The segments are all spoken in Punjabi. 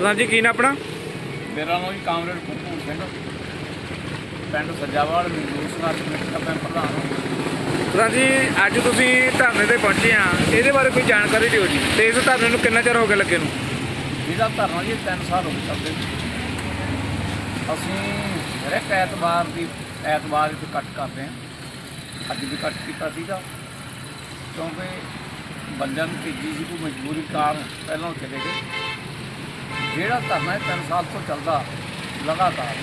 ਪ੍ਰਧਾਨ ਜੀ ਕੀ ਨਾ ਆਪਣਾ? ਮੇਰਾ ਨਾਮ ਜੀ ਕਾਮਰੇਡ ਭੂਪੂਰ ਸਿੰਘ। ਪਿੰਡ ਸੱਜਾਵਾਲ ਮਜ਼ਦੂਰ ਸੰਘਰਸ਼ ਕਮੇਟੀ ਦਾ ਮੈਂ ਪ੍ਰਧਾਨ ਹਾਂ। ਪ੍ਰਧਾਨ ਜੀ ਅੱਜ ਤੁਸੀਂ ਧਰਨੇ ਤੇ ਪਹੁੰਚੇ ਆ। ਇਹਦੇ ਬਾਰੇ ਕੋਈ ਜਾਣਕਾਰੀ ਦਿਓ ਜੀ। ਤੇ ਇਸ ਧਰਨੇ ਨੂੰ ਕਿੰਨਾ ਚਿਰ ਹੋ ਗਿਆ ਲੱਗੇ ਨੂੰ? ਜਿਹਦਾ ਧਰਨਾ ਜੀ 3 ਸਾਲ ਹੋ ਗਏ ਚੱਲਦੇ। ਅਸੀਂ ਹਰ ਇੱਕ ਐਤਵਾਰ ਦੀ ਐਤਵਾਰ ਇੱਥੇ ਕੱਟ ਕਰਦੇ ਹਾਂ। ਅੱਜ ਵੀ ਕੱਟ ਕੀਤਾ ਸੀਗਾ। ਕਿਉਂਕਿ ਬੰਦਿਆਂ ਨੂੰ ਭੇਜੀ ਸੀ ਕੋਈ ਮਜਬੂਰੀ ਕਾਰਨ ਪਹਿਲਾਂ ਚਲੇ ਗਏ। ਜਿਹੜਾ ਧਰਨਾ ਇਹ 3 ਸਾਲ ਤੋਂ ਚੱਲਦਾ, ਲਗਾਤਾਰ।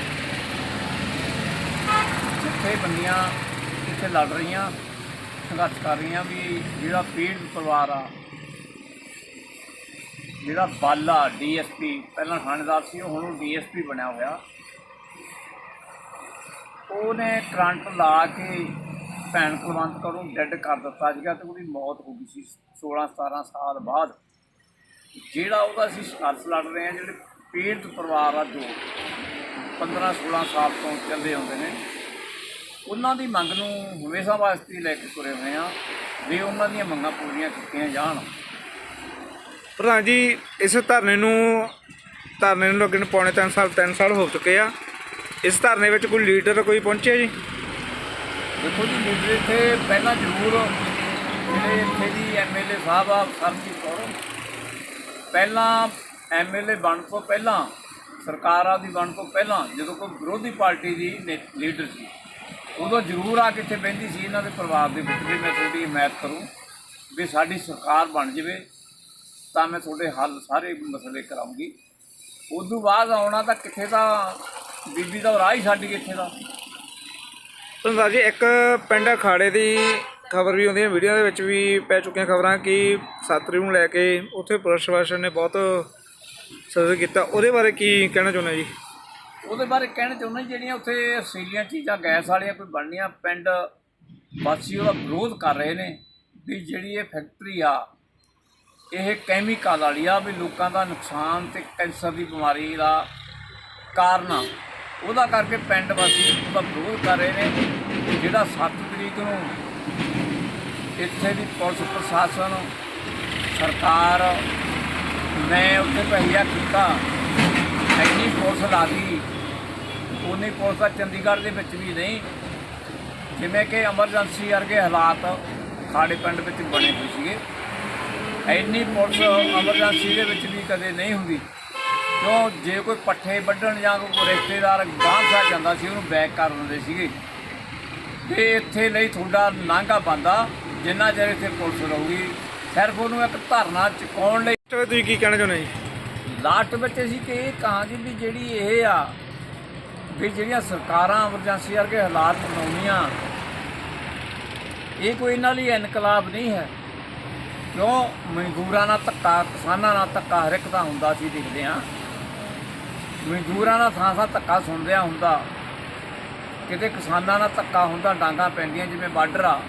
ਜਿੱਥੇ ਬੰਦੀਆਂ ਇੱਥੇ ਲੜ ਰਹੀਆਂ, ਸੰਘਰਸ਼ ਕਰ ਰਹੀਆਂ ਵੀ ਜਿਹੜਾ ਪੀੜਤ ਪਰਿਵਾਰ ਆ, ਜਿਹੜਾ ਬਾਲਾ ਡੀਐਸਪੀ, ਪਹਿਲਾਂ ਥਾਣੇਦਾਰ ਸੀ, ਉਹ ਹੁਣ ਉਹ ਡੀਐਸਪੀ ਬਣਿਆ ਹੋਇਆ। ਉਹਨੇ ਕਰੰਟ ਲਾ ਕੇ ਭੈਣ ਕੁਲਵੰਤ ਕੌਰ ਨੂੰ ਡੈੱਡ ਕਰ ਦਿੱਤਾ ਸੀਗਾ ਤੇ ਉਹਦੀ ਮੌਤ ਹੋ ਗਈ ਸੀ 16 17 ਸਾਲ ਬਾਅਦ। ਜਿਹੜਾ ਉਹਦਾ ਅਸੀਂ ਸੰਘਰਸ਼ ਲੜ ਰਹੇ ਹਾਂ ਜਿਹੜੇ ਪੀੜਤ ਪਰਿਵਾਰ ਆ ਜੋ 15 16 ਸਾਲ ਤੋਂ ਚੱਲਦੇ ਆਉਂਦੇ ਨੇ ਉਹਨਾਂ ਦੀ ਮੰਗ ਨੂੰ ਹਮੇਸ਼ਾ ਵਾਸਤੇ ਲੈ ਕੇ ਤੁਰੇ ਹੋਏ ਆ ਵੀ ਉਹਨਾਂ ਦੀਆਂ ਮੰਗਾਂ ਪੂਰੀਆਂ ਕੀਤੀਆਂ ਜਾਣ। ਪ੍ਰਧਾਨ ਜੀ ਇਸ ਧਰਨੇ ਨੂੰ ਧਰਨੇ ਨੂੰ ਲੱਗਣ ਨੂੰ ਪੌਣੇ 3 ਸਾਲ 3 ਸਾਲ ਹੋ ਚੁੱਕੇ ਆ। ਇਸ ਧਰਨੇ ਵਿੱਚ ਕੋਈ ਲੀਡਰ ਕੋਈ ਪਹੁੰਚਿਆ ਜੀ? ਦੇਖੋ ਜੀ ਲੀਡਰ ਇੱਥੇ ਪਹਿਲਾਂ ਜ਼ਰੂਰ ਜਿਹੜੇ ਇੱਥੇ ਦੀ ਐਮਐਲਏ ਸਾਹਿਬ ਆ ਸਰਜੀਤ ਕੌਰ ਪਹਿਲਾਂ ਐਮਐਲਏ ਬਣ ਤੋਂ ਪਹਿਲਾਂ, ਸਰਕਾਰਾਂ ਦੀ ਬਣਨ ਤੋਂ ਪਹਿਲਾਂ, ਜਦੋਂ ਕੋਈ ਵਿਰੋਧੀ ਪਾਰਟੀ ਦੀ ਨੇ- ਲੀਡਰ ਸੀ, ਉਦੋਂ ਜ਼ਰੂਰ ਆ ਕੇ ਇੱਥੇ ਬਹਿੰਦੀ ਸੀ, ਇਹਨਾਂ ਦੇ ਪਰਿਵਾਰ ਦੇ ਵਿੱਚ ਵੀ ਮੈਂ ਤੁਹਾਡੀ ਹਮਾਇਤ ਕਰੂੰ ਵੀ ਸਾਡੀ ਸਰਕਾਰ ਬਣ ਜਾਵੇ, ਤਾਂ ਮੈਂ ਤੁਹਾਡੇ ਹੱਲ ਸਾਰੇ ਮਸਲੇ ਕਰਾਉਂਗੀ। ਉਦੋਂ ਬਾਅਦ ਆਉਣਾ ਤਾਂ ਕਿੱਥੇ ਤਾਂ ਬੀਬੀ ਦਾ ਰਾਹ ਹੀ ਛੱਡ ਗਈ ਇੱਥੇ ਦਾ ਪ੍ਰਧਾਨ ਜੀ ਇੱਕ ਪਿੰਡ ਅਖਾੜੇ ਦੀ ਖਬਰ ਵੀ ਆਉਂਦੀ ਹੈ ਵੀਡੀਓ ਦੇ ਵਿੱਚ ਵੀ ਪੈ ਚੁੱਕੀਆਂ ਖਬਰਾਂ ਕਿ ਸਾਤਰੀ ਨੂੰ ਲੈ ਕੇ ਉੱਥੇ ਪੁਲਿਸ ਪ੍ਰਸ਼ਾਸਨ ਨੇ ਬਹੁਤ ਸਜ਼ਾ ਕੀਤਾ। ਉਹਦੇ ਬਾਰੇ ਕੀ ਕਹਿਣਾ ਚਾਹੁੰਦੇ ਜੀ? ਉਹਦੇ ਬਾਰੇ ਕਹਿਣਾ ਚਾਹੁੰਦਾ ਜੀ, ਜਿਹੜੀਆਂ ਉੱਥੇ ਅਸੀਲੀਆਂ ਚੀਜ਼ਾਂ ਗੈਸ ਵਾਲੀਆਂ ਕੋਈ ਬਣਨੀਆਂ ਪਿੰਡ ਵਾਸੀ ਉਹਦਾ ਵਿਰੋਧ ਕਰ ਰਹੇ ਨੇ ਵੀ ਜਿਹੜੀ ਇਹ ਫੈਕਟਰੀ ਆ ਇਹ ਕੈਮੀਕਲ ਵਾਲੀ ਆ ਵੀ ਲੋਕਾਂ ਦਾ ਨੁਕਸਾਨ ਤੇ ਕੈਂਸਰ ਦੀ ਬਿਮਾਰੀ ਦਾ ਕਾਰਨ ਆ। ਉਹਦਾ ਕਰਕੇ ਪਿੰਡ ਵਾਸੀ ਉਹਦਾ ਵਿਰੋਧ ਕਰ ਰਹੇ ਨੇ ਜਿਹੜਾ 7 ਤਰੀਕ ਨੂੰ ਇੱਥੇ ਦੀ ਪੁਲਿਸ ਪ੍ਰਸ਼ਾਸਨ, ਸਰਕਾਰ ਮੈਂ ਉੱਥੇ ਪਹਿਆ ਕੀਤਾ। ਇੰਨੀ ਪੁਲਿਸ ਲਾ ਗਈ ਉਨੀ ਪੁਲਿਸ ਤਾਂ ਚੰਡੀਗੜ੍ਹ ਦੇ ਵਿੱਚ ਵੀ ਨਹੀਂ। ਜਿਵੇਂ ਕਿ ਐਮਰਜੈਂਸੀ ਵਰਗੇ ਹਾਲਾਤ ਸਾਡੇ ਪਿੰਡ ਵਿੱਚ ਬਣੇ ਹੋਏ ਸੀਗੇ। ਇੰਨੀ ਪੁਲਿਸ ਐਮਰਜੈਂਸੀ ਦੇ ਵਿੱਚ ਵੀ ਕਦੇ ਨਹੀਂ ਹੁੰਦੀ। ਕਿਉਂ? ਜੇ ਕੋਈ ਪੱਠੇ ਵੱਢਣ ਜਾਂ ਕੋਈ ਰਿਸ਼ਤੇਦਾਰ ਗਾਂਹ ਸਾ ਜਾਂਦਾ ਸੀ, ਉਹਨੂੰ ਬੈਕ ਕਰ ਦਿੰਦੇ ਸੀਗੇ। ਤੇ ਇੱਥੇ ਲਈ ਤੁਹਾਡਾ ਲਾਂਘਾ ਬੰਦਾ ਜਿੰਨਾ ਚਿਰ ਇੱਥੇ ਪੁਲਿਸ ਰਹੂਗੀ ਸਿਰਫ ਉਹਨੂੰ ਇੱਕ ਧਰਨਾ ਚੁਕਾਉਣ ਲਈ ਤੁਸੀਂ ਕੀ ਕਹਿਣਾ ਚਾਹੁੰਦੇ ਜੀ? ਲਾਸਟ ਵਿੱਚ ਅਸੀਂ ਕਿ ਇਹ ਕਹਾਂ ਜੀ ਵੀ ਜਿਹੜੀ ਇਹ ਆ ਵੀ ਜਿਹੜੀਆਂ ਸਰਕਾਰਾਂ ਐਮਰਜੈਂਸੀ ਵਰਗੇ ਹਾਲਾਤ ਬਣਾਉਣੀਆਂ ਇਹ ਕੋਈ ਇਹਨਾਂ ਲਈ ਇਨਕਲਾਬ ਨਹੀਂ ਹੈ। ਕਿਉਂ? ਮਜ਼ਦੂਰਾਂ ਨਾਲ ਧੱਕਾ ਕਿਸਾਨਾਂ ਨਾਲ ਧੱਕਾ ਹਰ ਇੱਕ ਦਾ ਹੁੰਦਾ ਸੀ ਦੇਖਦੇ ਹਾਂ। ਮਜ਼ਦੂਰਾਂ ਨਾਲ ਥਾਂ ਥਾਂ ਧੱਕਾ ਸੁਣਦਿਆਂ ਹੁੰਦਾ ਕਿਤੇ ਕਿਸਾਨਾਂ ਨਾਲ ਧੱਕਾ ਹੁੰਦਾ ਡਾਂਗਾ ਪੈਂਦੀਆਂ ਜਿਵੇਂ ਬਾਰਡਰ ਆ।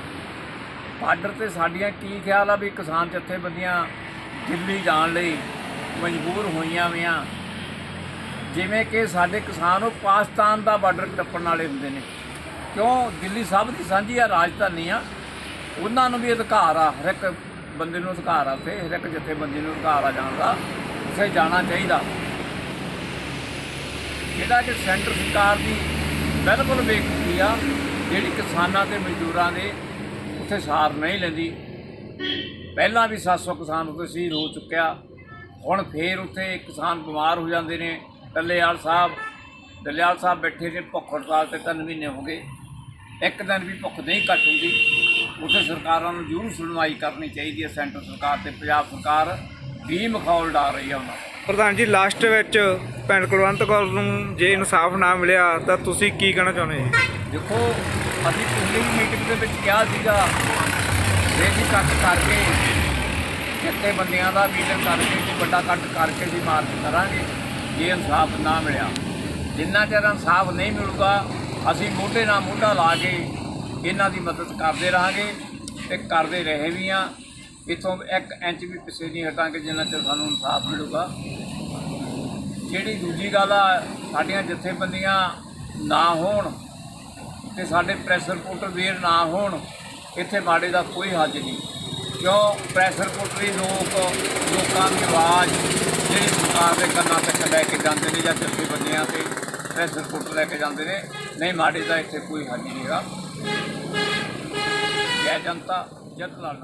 ਬਾਰਡਰ ਤੇ ਸਾਡੀਆਂ ਕੀ ਖਿਆਲ ਆ ਵੀ ਕਿਸਾਨ ਜਥੇਬੰਦੀਆਂ ਦਿੱਲੀ ਜਾਣ ਲਈ ਮਜਬੂਰ ਹੋਈਆਂ ਵੀਆਂ? ਜਿਵੇਂ ਕਿ ਸਾਡੇ ਕਿਸਾਨ ਉਹ ਪਾਕਿਸਤਾਨ ਦਾ ਬਾਰਡਰ ਟੱਪਣ ਵਾਲੇ ਹੁੰਦੇ ਨੇ। ਕਿਉਂ? ਦਿੱਲੀ ਸਭ ਦੀ ਸਾਂਝੀ ਆ, ਰਾਜਧਾਨੀ ਆ। ਉਹਨਾਂ ਨੂੰ ਵੀ ਅਧਿਕਾਰ ਆ, ਹਰ ਇੱਕ ਬੰਦੇ ਨੂੰ ਅਧਿਕਾਰ ਆ ਉੱਥੇ, ਹਰ ਇੱਕ ਜਥੇਬੰਦੀ ਨੂੰ ਅਧਿਕਾਰ ਆ ਜਾਣ ਦਾ। ਉੱਥੇ ਜਾਣਾ ਚਾਹੀਦਾ। ਜਿਹੜਾ ਕਿ ਸੈਂਟਰ ਸਰਕਾਰ ਦੀ ਬਿਲਕੁਲ ਬੇਕੂਫੀ ਆ, ਜਿਹੜੀ ਕਿਸਾਨਾਂ ਤੇ ਮਜ਼ਦੂਰਾਂ ਦੇ ਉੱਥੇ ਸਾਰ ਨਹੀਂ ਲੈਂਦੀ। ਪਹਿਲਾਂ ਵੀ 700 ਕਿਸਾਨ ਉੱਥੇ ਸ਼ਹੀਦ ਹੋ ਚੁੱਕਿਆ। ਹੁਣ ਫੇਰ ਉੱਥੇ ਕਿਸਾਨ ਬਿਮਾਰ ਹੋ ਜਾਂਦੇ ਨੇ ਟੱਲੇਵਾਲ ਸਾਹਿਬ। ਡੱਲੇਵਾਲ ਸਾਹਿਬ ਬੈਠੇ ਨੇ ਭੁੱਖ ਹੜਤਾਲ ਤੇ ਤਿੰਨ ਮਹੀਨੇ ਹੋ ਗਏ। ਇੱਕ ਦਿਨ ਵੀ ਭੁੱਖ ਨਹੀਂ ਘੱਟ ਹੁੰਦੀ। ਉੱਥੇ ਸਰਕਾਰਾਂ ਨੂੰ ਜ਼ਰੂਰ ਸੁਣਵਾਈ ਕਰਨੀ ਚਾਹੀਦੀ ਹੈ ਸੈਂਟਰ ਸਰਕਾਰ ਤੇ ਪੰਜਾਬ ਸਰਕਾਰ। ਵੀ ਮਖੌਲ ਡਾ ਰਹੀ ਹੈ ਉਹਨਾਂ ਪ੍ਰਧਾਨ ਜੀ ਲਾਸਟ ਵਿੱਚ ਭੈਣ ਕੁਲਵੰਤ ਕੌਰ ਨੂੰ ਜੇ ਇਨਸਾਫ ਨਾ ਮਿਲਿਆ ਤਾਂ ਤੁਸੀਂ ਕੀ ਕਹਿਣਾ ਚਾਹੁੰਦੇ ਜੀ? ਦੇਖੋ ਅਸੀਂ ਪਿਛਲੀ ਮੀਟਿੰਗ ਦੇ ਵਿੱਚ ਕਿਹਾ ਸੀਗਾ ਰੇਜੀ ਕੱਟ ਕਰਕੇ ਕਿਤੇ ਬੰਦਿਆਂ ਦਾ ਮੀਟਿੰਗ ਕਰਕੇ ਕੋਈ ਵੱਡਾ ਕੱਟ ਕਰਕੇ ਜੀ ਮਾਰਚ ਕਰਾਂਗੇ, ਜੇ ਇਨਸਾਫ ਨਾ ਮਿਲਿਆ। ਜਿੰਨਾ ਚਿਰ ਇਨਸਾਫ ਨਹੀਂ ਮਿਲੂਗਾ, ਅਸੀਂ ਮੋਢੇ ਨਾਲ ਮੋਢਾ ਲਾ ਕੇ ਇਹਨਾਂ ਦੀ ਮਦਦ ਕਰਦੇ ਰਹਾਂਗੇ ਤੇ ਕਰਦੇ ਰਹੇ ਵੀ ਆ ਇਥੋਂ ਇੱਕ ਇੰਚ ਵੀ ਪਿੱਛੇ ਨਹੀਂ ਹਟਾਂਗੇ ਜਿੰਨਾ ਚਿਰ ਸਾਨੂੰ ਇਨਸਾਫ ਮਿਲੂਗਾ। ਜਿਹੜੀ ਦੂਜੀ ਗੱਲ ਆ, ਸਾਡੀਆਂ ਜਥੇਬੰਦੀਆਂ ਨਾ ਹੋਣ ਤੇ ਸਾਡੇ ਪ੍ਰੈਸ ਰਿਪੋਰਟਰ ਵੀਰ ਨਾ ਹੋਣ, ਇੱਥੇ ਮਾੜੇ ਦਾ ਕੋਈ ਹੱਜ ਨਹੀਂ। ਕਿਉਂ? ਪ੍ਰੈਸ ਰਿਪੋਰਟਰ ਲੋਕ, ਲੋਕਾਂ ਦੀ ਆਵਾਜ਼, ਜਿਹੜੀ ਸਰਕਾਰ ਦੇ ਕੰਨਾਂ ਤੱਕ ਲੈ ਕੇ ਜਾਂਦੇ ਨੇ ਜਾਂ ਜਥੇਬੰਦੀਆਂ ਤੇ ਪ੍ਰੈਸ਼ਰ ਕੁੱਟ ਲੈ ਕੇ ਜਾਂਦੇ ਨੇ, ਨਹੀਂ, ਮਾੜੇ ਦਾ ਇੱਥੇ ਕੋਈ ਹੱਜ ਨਹੀਂ ਹੈਗਾ। ਜੈ ਜਨਤਾ ਜਤ ਲਾਲ